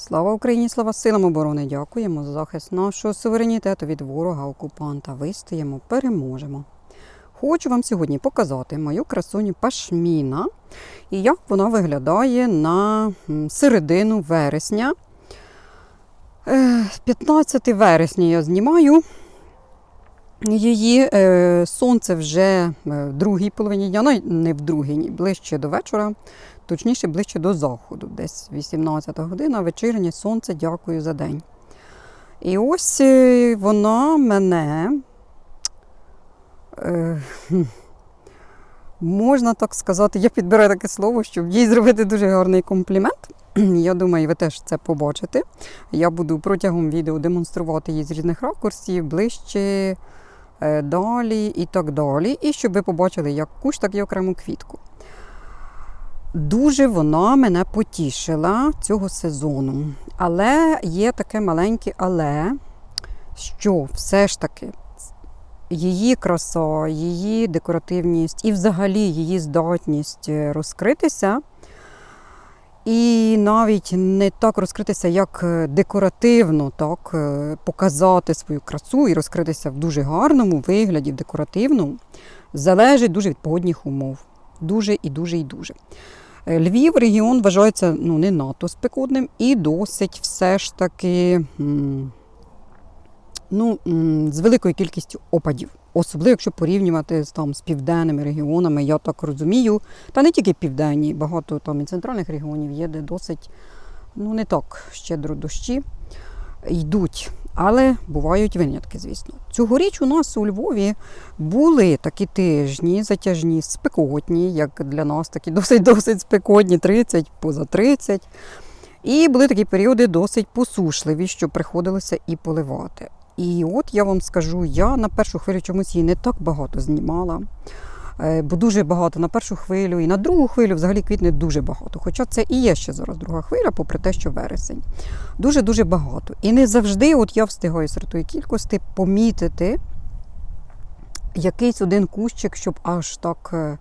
Слава Україні, слава силам оборони! Дякуємо за захист нашого суверенітету від ворога окупанта. Вистоїмо, переможемо. Хочу вам сьогодні показати мою красуню пашміна і як вона виглядає на середину вересня. Е, 15 вересня я знімаю. Її е, сонце вже е, в другій половині дня, ну не в другій, ближче до вечора, точніше ближче до заходу, десь 18 година, вечірнє сонце, дякую за день. І ось е, вона мене, е, можна так сказати, я підбираю таке слово, щоб їй зробити дуже гарний комплімент. Я думаю, ви теж це побачите. Я буду протягом відео демонструвати її з різних ракурсів, ближче, далі і так далі. І щоб ви побачили як кущ, так і окрему квітку. Дуже вона мене потішила цього сезону. Але є таке маленьке але, що все ж таки її краса, її декоративність і взагалі її здатність е, розкритися. І навіть не так розкритися, як е, декоративно, так, е, показати свою красу і розкритися в дуже гарному вигляді, в декоративному, залежить дуже від погодних умов. Дуже і дуже і дуже. Е, Львів регіон вважається ну, не надто спекотним і досить все ж таки ну, з великою кількістю опадів. Особливо, якщо порівнювати з, там, з південними регіонами, я так розумію. Та не тільки південні, багато там і центральних регіонів є, де досить ну, не так щедро дощі йдуть. Але бувають винятки, звісно. Цьогоріч у нас у Львові були такі тижні затяжні, спекотні, як для нас, такі досить-досить спекотні, 30, поза 30. І були такі періоди досить посушливі, що приходилося і поливати. І от я вам скажу, я на першу хвилю чомусь її не так багато знімала. Е, Бо дуже багато на першу хвилю і на другу хвилю взагалі квітне дуже багато. Хоча це і є ще зараз друга хвиля, попри те, що вересень. Дуже-дуже багато. І не завжди от я встигаю серед тої кількості помітити якийсь один кущик, щоб аж так е,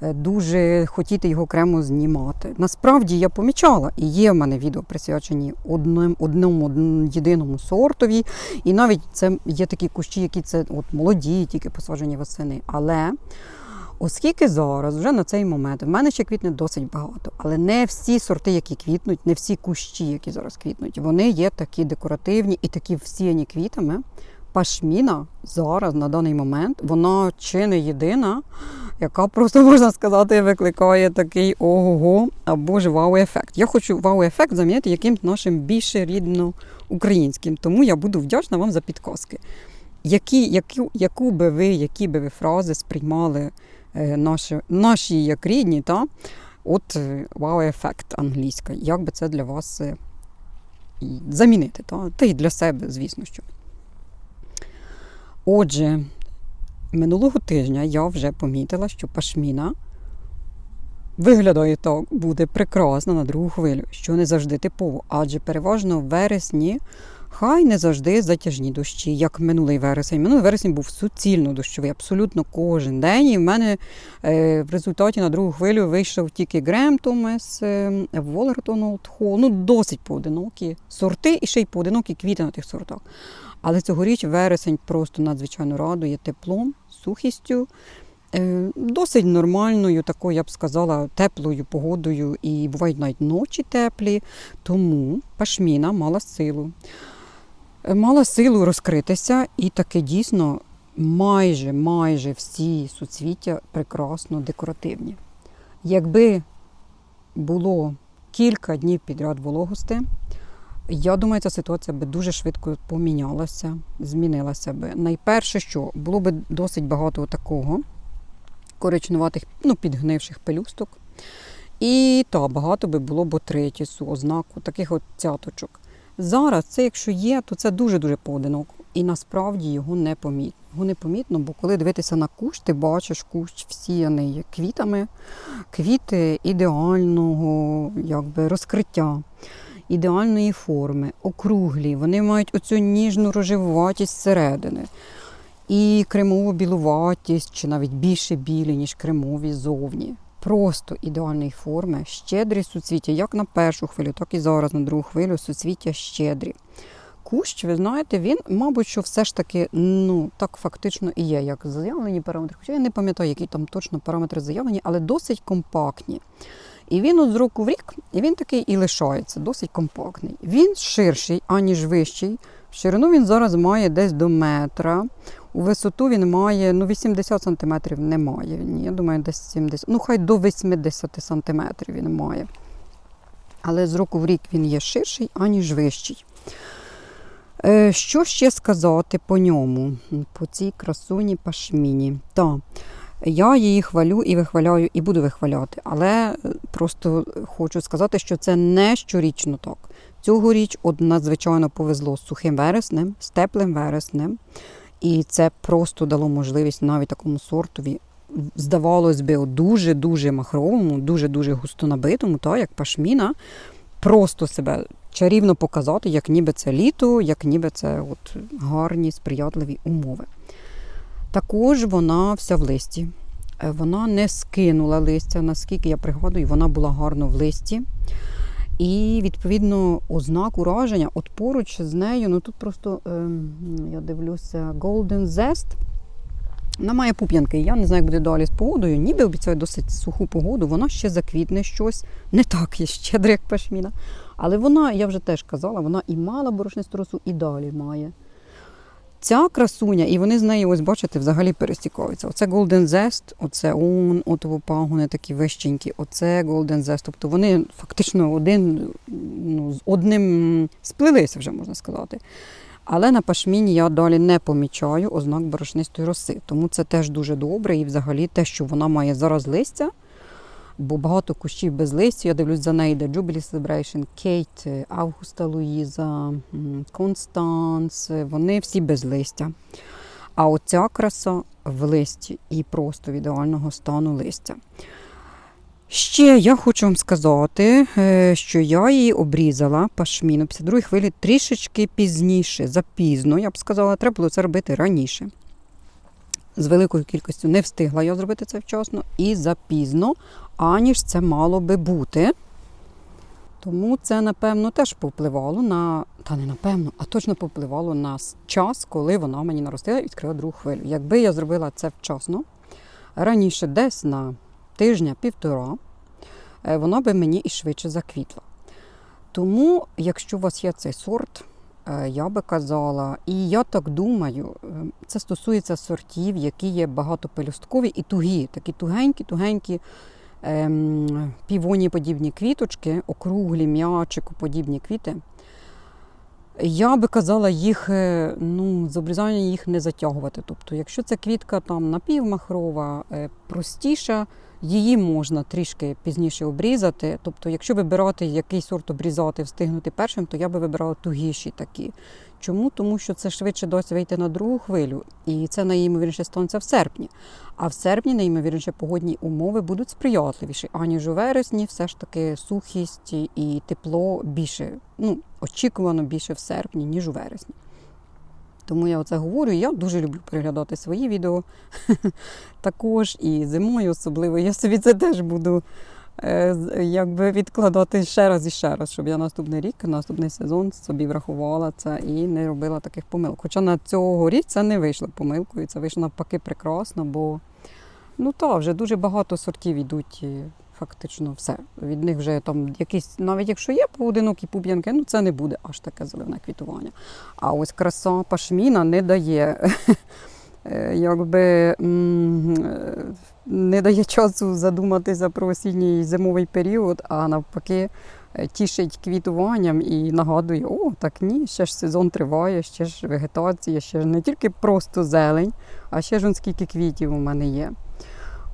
дуже хотіти його окремо знімати. Насправді я помічала, і є в мене відео присвячені одним, одному єдиному сортові. І навіть це є такі кущі, які це от молоді, тільки посаджені восени. Але оскільки зараз, вже на цей момент, в мене ще квітне досить багато, але не всі сорти, які квітнуть, не всі кущі, які зараз квітнуть, вони є такі декоративні і такі всіяні квітами. Пашміна зараз на даний момент вона чи не єдина, яка просто можна сказати викликає такий ого-го або ж вау-ефект. Я хочу вау-ефект замінити якимсь нашим більше рідно українським, тому я буду вдячна вам за підказки. Які, яку, яку би ви, які би ви фрази сприймали е, наші, наші як рідні, та? от е, вау-ефект англійська. Як би це для вас е, замінити? Та? Та й для себе, звісно що. Отже, минулого тижня я вже помітила, що пашміна виглядає так, буде прекрасно на другу хвилю, що не завжди типово, адже переважно в вересні хай не завжди затяжні дощі, як минулий вересень. Минулий вересень був суцільно дощовий, абсолютно кожен день. І в мене е, в результаті на другу хвилю вийшов тільки Грем Томас, е, Волертон Олд ну досить поодинокі сорти і ще й поодинокі квіти на тих сортах. Але цьогоріч вересень просто надзвичайно радує теплом, сухістю, е, досить нормальною, такою, я б сказала, теплою погодою, і бувають навіть ночі теплі, тому пашміна мала силу. Е, Мала силу розкритися, і таки дійсно майже майже всі суцвіття прекрасно декоративні. Якби було кілька днів підряд вологости, я думаю, ця ситуація би дуже швидко помінялася, змінилася би. Найперше, що було би досить багато такого коричнуватих, ну, підгнивших пелюсток. І та багато би було ботритісу, ознаку, таких от цяточок. Зараз це, якщо є, то це дуже-дуже поодиноко. І насправді його не помітно. Його не помітно, бо коли дивитися на кущ, ти бачиш кущ всіяний квітами, квіти ідеального якби, розкриття ідеальної форми, округлі, вони мають оцю ніжну рожевуватість зсередини. І кремово білуватість, чи навіть більше білі, ніж кремові зовні. просто ідеальної форми, щедрі суцвіття, як на першу хвилю, так і зараз на другу хвилю суцвіття щедрі. Кущ, ви знаєте, він, мабуть, що все ж таки, ну, так фактично і є, як заявлені параметри. Хоча я не пам'ятаю, які там точно параметри заявлені, але досить компактні. І він от з року в рік, і він такий і лишається, досить компактний. Він ширший, аніж вищий. В ширину він зараз має десь до метра. У висоту він має ну, 80 см немає. Ні, я думаю, десь 70, ну хай до 80 см він має. Але з року в рік він є ширший, аніж вищий. Е, Що ще сказати по ньому, по цій красуні пашміні? Так, я її хвалю і вихваляю, і буду вихваляти. Але е, просто хочу сказати, що це не щорічно так. Цьогоріч надзвичайно повезло з сухим вереснем, з теплим вереснем. І це просто дало можливість навіть такому сортові, здавалось би, дуже-дуже махровому, дуже-дуже густонабитому, та, як пашміна, просто себе чарівно показати, як ніби це літо, як ніби це от гарні, сприятливі умови. Також вона вся в листі. Е, Вона не скинула листя, наскільки я пригадую, вона була гарно в листі. І, відповідно, ознак ураження, от поруч з нею, ну тут просто ем, я дивлюся, Golden Zest. Вона має пуп'янки. Я не знаю, як буде далі з погодою. Ніби обіцяю досить суху погоду, вона ще заквітне щось. Не так є щедра, як пашміна. Але вона, я вже теж казала, вона і мала борошнисту росу, і далі має. Ця красуня, і вони з нею, ось бачите, взагалі перестікаються. Оце Golden Zest, оце он, отово пагони такі вищенькі, оце Golden Zest. Тобто вони фактично один, ну, з одним сплилися вже, можна сказати. Але на пашміні я далі не помічаю ознак борошнистої роси. Тому це теж дуже добре. І взагалі те, що вона має зараз листя, бо багато кущів без листя. Я дивлюсь за нею, де Jubilee Celebration, Кейт, Августа Луїза, Констанс. Вони всі без листя. А оця краса в листі і просто в ідеального стану листя. Ще я хочу вам сказати, е, що я її обрізала пашміну після другої хвилі трішечки пізніше, запізно, я б сказала, треба було це робити раніше. З великою кількістю не встигла я зробити це вчасно і запізно, аніж це мало би бути. Тому це, напевно, теж повпливало на, та не напевно, а точно повпливало на час, коли вона мені наростила і відкрила другу хвилю. Якби я зробила це вчасно, раніше десь на тижня-півтора, е, вона би мені і швидше заквітла. Тому, якщо у вас є цей сорт, я би казала, і я так думаю, е, це стосується сортів, які є багатопелюсткові і тугі, такі тугенькі, тугенькі ем, півоні подібні квіточки, округлі, м'ячику подібні квіти. Я би казала їх, е, ну, з обрізання їх не затягувати. Тобто, якщо ця квітка там напівмахрова, е, простіша, її можна трішки пізніше обрізати. Тобто, якщо вибирати який сорт обрізати, встигнути першим, то я би вибирала тугіші такі. Чому? Тому що це швидше дасть вийти на другу хвилю, і це найімовірніше станеться в серпні. А в серпні, найімовірніше, погодні умови будуть сприятливіші, аніж у вересні, все ж таки сухість і тепло більше, ну, очікувано більше в серпні, ніж у вересні. Тому я оце говорю. Я дуже люблю переглядати свої відео. Також і зимою особливо. Я собі це теж буду е, якби відкладати ще раз і ще раз, щоб я наступний рік, наступний сезон собі врахувала це і не робила таких помилок. Хоча на цього рік це не вийшло помилкою, це вийшло навпаки прекрасно, бо ну та, вже дуже багато сортів йдуть. Фактично все. Від них вже там якісь, навіть якщо є поодинокі пуп'янки, ну це не буде аж таке зелене квітування. А ось краса пашміна не дає, е, якби е, не дає часу задуматися про осінній зимовий період, а навпаки е, тішить квітуванням і нагадує, о, так ні, ще ж сезон триває, ще ж вегетація, ще ж не тільки просто зелень, а ще ж он скільки квітів у мене є.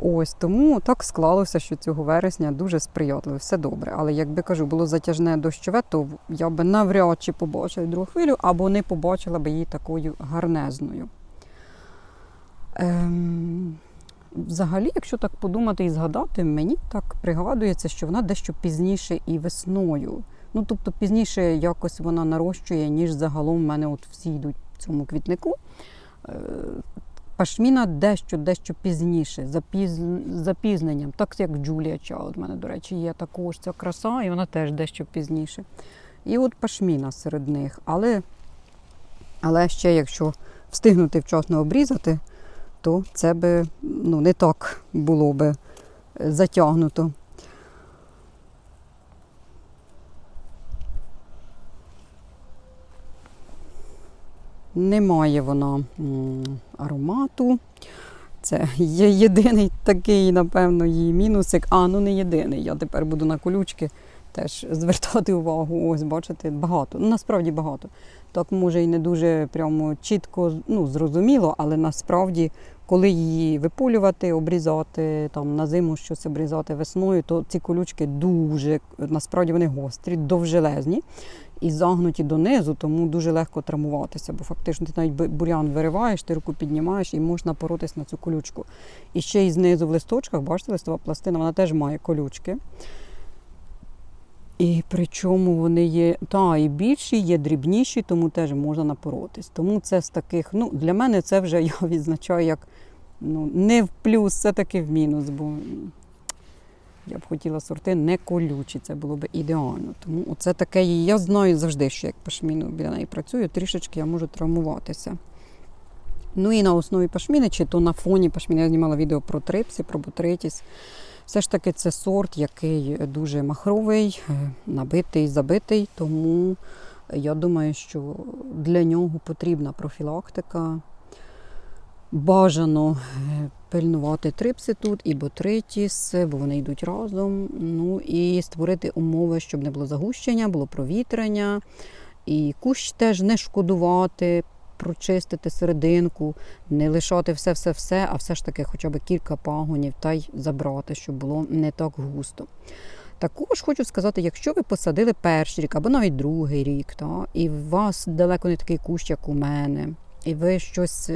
Ось тому так склалося, що цього вересня дуже сприятливо, все добре. Але якби кажу, було затяжне дощове, то я би навряд чи побачила другу хвилю, або не побачила би її такою гарнезною. Ем, взагалі, якщо так подумати і згадати, мені так пригадується, що вона дещо пізніше і весною. Ну, тобто пізніше якось вона нарощує, ніж загалом в мене от всі йдуть в цьому квітнику. Пашміна дещо, дещо пізніше, запіз... з запізненням, так як Джулія Чаут. У мене, до речі, є також ця краса, і вона теж дещо пізніше. І от пашміна серед них. Але, але ще якщо встигнути вчасно обрізати, то це би ну, не так було би е, затягнуто. Немає вона аромату. Це є єдиний такий, напевно, її мінусик. А, ну не єдиний. Я тепер буду на колючки теж звертати увагу. Ось, бачите, багато. Ну, насправді багато. Так, може, і не дуже прямо чітко ну, зрозуміло, але насправді, коли її виполювати, обрізати, там на зиму щось обрізати весною, то ці колючки дуже насправді вони гострі, довжелезні і загнуті донизу, тому дуже легко травмуватися, бо фактично ти навіть бу- бурян вириваєш, ти руку піднімаєш і можна поротись на цю колючку. І ще й знизу в листочках, бачите, листова пластина, вона теж має колючки. І причому вони є та і більші, є дрібніші, тому теж можна напоротись. Тому це з таких, ну для мене це вже я відзначаю як ну, не в плюс, це таки в мінус, бо я б хотіла сорти не колючі, це було б ідеально. Тому це таке, я знаю завжди, що як пашміну біля неї працюю, трішечки я можу травмуватися. Ну і на основі пашміни, чи то на фоні пашміни, я знімала відео про трипсі, про ботритіс. Все ж таки це сорт, який дуже махровий, е, набитий, забитий, тому я думаю, що для нього потрібна профілактика. Бажано е, пильнувати трипси тут і ботритіс, бо вони йдуть разом. Ну і створити умови, щоб не було загущення, було провітрення. І кущ теж не шкодувати, прочистити серединку, не лишати все-все-все, а все ж таки хоча б кілька пагонів та й забрати, щоб було не так густо. Також хочу сказати, якщо ви посадили перший рік або навіть другий рік, та, і у вас далеко не такий кущ, як у мене, і ви щось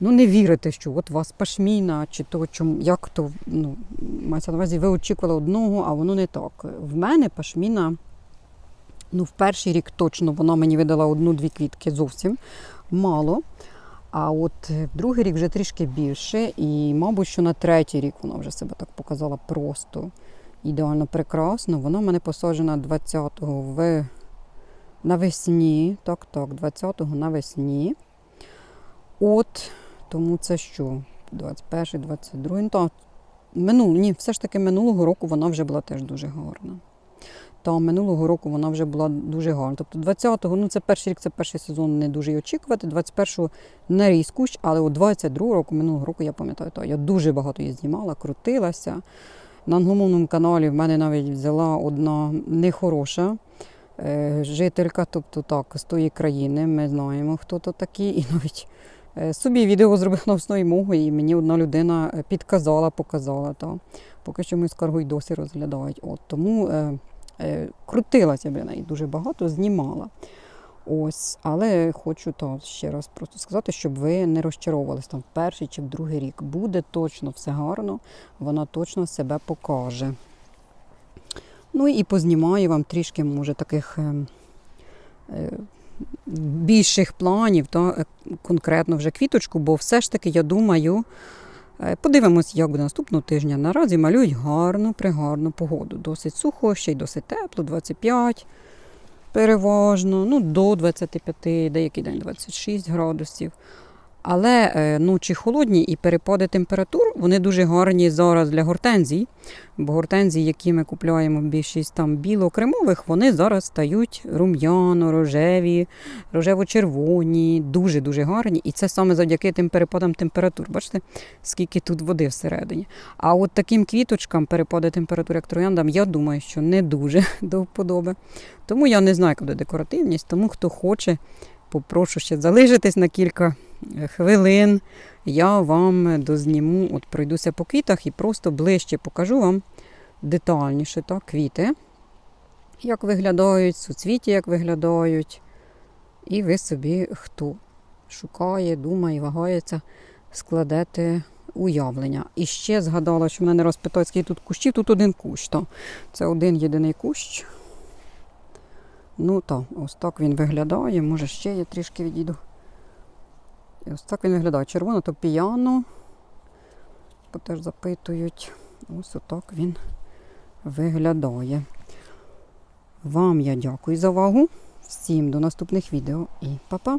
ну, не вірите, що от у вас пашміна, чи то чому, як то ну, мається на увазі, ви очікували одного, а воно не так. В мене пашміна, ну, в перший рік точно вона мені видала одну-дві квітки зовсім мало. А от другий рік вже трішки більше, і, мабуть, що на третій рік вона вже себе так показала просто ідеально прекрасно. Вона в мене посаджена 20-го в... навесні. Так, так, 20-го навесні. От, тому це що? 21, 22. Ну, ні, все ж таки минулого року вона вже була теж дуже гарна. Та минулого року вона вже була дуже гарна. Тобто 20-го, ну це перший рік, це перший сезон, не дуже й очікувати. 21-го не ріс але от 22-го року, минулого року, я пам'ятаю, то я дуже багато її знімала, крутилася. На англомовному каналі в мене навіть взяла одна нехороша е, жителька, тобто так, з тої країни. Ми знаємо, хто то такі. І навіть е, собі відео зробила на основі мого, і мені одна людина е, підказала, показала. Та. Поки що ми скаргу й досі розглядають. От, тому е, крутилася біля неї дуже багато, знімала. Ось, але хочу то ще раз просто сказати, щоб ви не розчаровувались там в перший чи в другий рік. Буде точно все гарно, вона точно себе покаже. Ну і познімаю вам трішки, може, таких е, е, більших планів, та, е, конкретно вже квіточку, бо все ж таки, я думаю, е, подивимось, як буде наступного тижня. Наразі малюють гарну, пригарну погоду. Досить сухо, ще й досить тепло, 25 переважно, ну до 25, деякий день 26 градусів. Але е, ночі холодні і перепади температур вони дуже гарні зараз для гортензій. Бо гортензії, які ми купуємо більшість там біло-кремових, вони зараз стають рум'яно, рожеві, рожево-червоні, дуже-дуже гарні. І це саме завдяки тим перепадам температур. Бачите, скільки тут води всередині. А от таким квіточкам перепади температур, як трояндам, я думаю, що не дуже до вподоби. Тому я не знаю, буде декоративність, тому хто хоче, попрошу ще залишитись на кілька е, хвилин. Я вам дозніму, от пройдуся по квітах і просто ближче покажу вам детальніше так, квіти, як виглядають, суцвіті, як виглядають. І ви собі, хто шукає, думає, вагається, складете уявлення. І ще згадала, що мене не раз скільки тут кущів, тут один кущ. То. Це один єдиний кущ. Ну то, ось так він виглядає. Може, ще я трішки відійду І ось так він виглядає. Червоно то піяно. Бо теж запитують. Ось отак він виглядає. Вам я дякую за увагу. Всім до наступних відео і па-па!